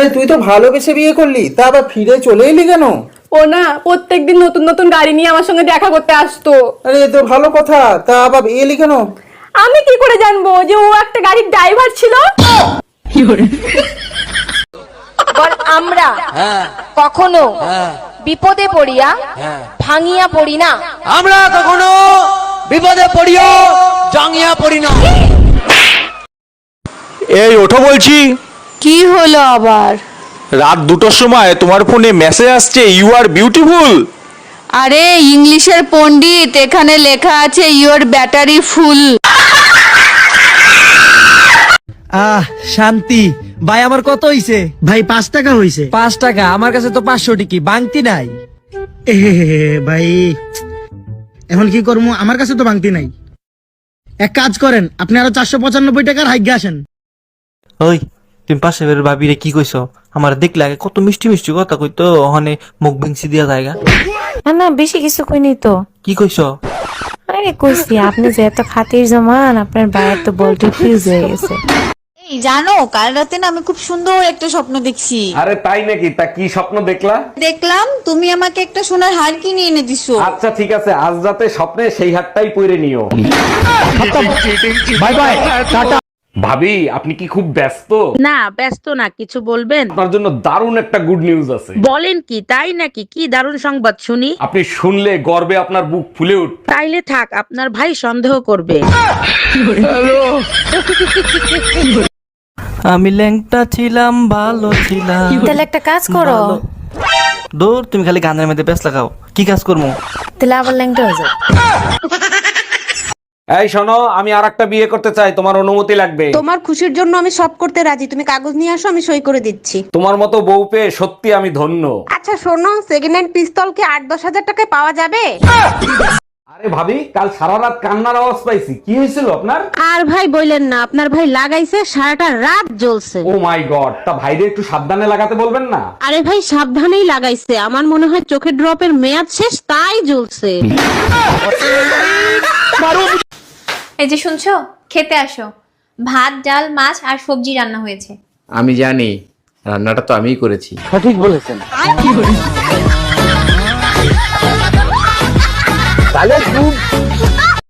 আরে তুই তো ভালোবেসে বিয়ে করলি তা আবার ফিরে চলে এলি কেন? ও না প্রত্যেকদিন নতুন নতুন গাড়ি নিয়ে আমার সঙ্গে দেখা করতে আসতো। আরে এ তো ভালো কথা তা আবার এলি কেন? আমি কি করে জানব যে ও একটা গাড়ির ড্রাইভার ছিল? বল আমরা কখনো বিপদে পড়িয়া ভাঙিয়া পড়ি না। আমরা কখনো বিপদে পড়িও জাঙ্গিয়া পড়ি না। এই ওঠো বলছি। কি হলো আবার? রাত দুটোর সময় তোমার ফোনে মেসেজ আসছে ইউ আর বিউটিফুল আরে ইংলিশের পণ্ডিত এখানে লেখা আছে ইওর ব্যাটারি ফুল আহ শান্তি। ভাই আমার কত হইছে? ভাই পাঁচ টাকা হইছে। পাঁচ টাকা? আমার কাছে তো পাঁচশো টিকি বাংতি নাই। এ ভাই এখন কি করব? আমার কাছে তো ভাঙতি নাই। এক কাজ করেন আপনি আরও চারশো পঁচানব্বই টাকার হাইগে আসেন। ওই তুমি পাশে বের ভাবিরে কি কইছ? আমার দেখলে আগে কত মিষ্টি মিষ্টি কথা কইতো ওখানে মুখ বিংসি দিয়া জায়গা। না না বেশি কিছু কইনি তো। কি কইছ? আরে কইছি আপনি যে এত খাতির জমান আপনার বাইরে তো বলটি ফিউজ হয়ে গেছে। এই জানো কাল রাতে না আমি খুব সুন্দর একটা স্বপ্ন দেখছি। আরে তাই নাকি? তা কি স্বপ্ন দেখলা? দেখলাম তুমি আমাকে একটা সোনার হার কিনে এনে দিছো। আচ্ছা ঠিক আছে আজ রাতে স্বপ্নে সেই হাতটাই পরে নিও। বাই বাই টাটা ভাবি আপনি কি খুব ব্যস্ত? না ব্যস্ত না কিছু বলবেন? আপনার জন্য দারুণ একটা গুড নিউজ আছে। বলেন কি তাই নাকি? কি দারুণ সংবাদ শুনি। আপনি শুনলে গর্বে আপনার বুক ফুলে উঠ তাইলে থাক আপনার ভাই সন্দেহ করবে। আমি ল্যাংটা ছিলাম ভালো ছিলাম। তাহলে একটা কাজ করো। দূর তুমি খালি গানের মধ্যে ব্যস্ত লাগাও। কি কাজ করব? তাহলে আবার ল্যাংটা হয়ে যাও এই শোনো আমি আর একটা বিয়ে করতে চাই তোমার অনুমতি লাগবে। তোমার খুশির জন্য আমি সব করতে রাজি। তুমি কাগজ নিয়ে আসো আমি সই করে দিচ্ছি। তোমার মতো বউ পেয়ে সত্যি আমি ধন্য। আচ্ছা শোনো সেকেন্ড হ্যান্ড পিস্তল কি আট দশ হাজার টাকায় পাওয়া যাবে? আরে ভাবি কাল সারা রাত কান্নার আওয়াজ পাইছি। কি হয়েছিল আপনার? আর ভাই বললেন না আপনার ভাই লাগাইছে সারাটা রাত জ্বলছে। ও মাই গড তা ভাইরে একটু সাবধানে লাগাতে বলবেন না? আরে ভাই সাবধানেই লাগাইছে। আমার মনে হয় চোখের ড্রপের মেয়াদ শেষ তাই জ্বলছে। এই যে শুনছো? খেতে আসো। ভাত ডাল মাছ আর সবজি রান্না হয়েছে। আমি জানি রান্নাটা তো আমিই করেছি।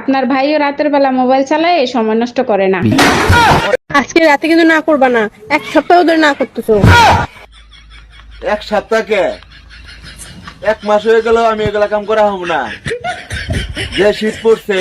আপনার ভাইও রাতের বেলা মোবাইল চালায় সময় নষ্ট করে না। আজকে রাতে কিন্তু না করবা না এক সপ্তাহ ধরে না করতেছো। এক সপ্তাহকে? এক মাস হয়ে গেল আমি এগুলা কাম করা হব না। যে শীত পড়ছে।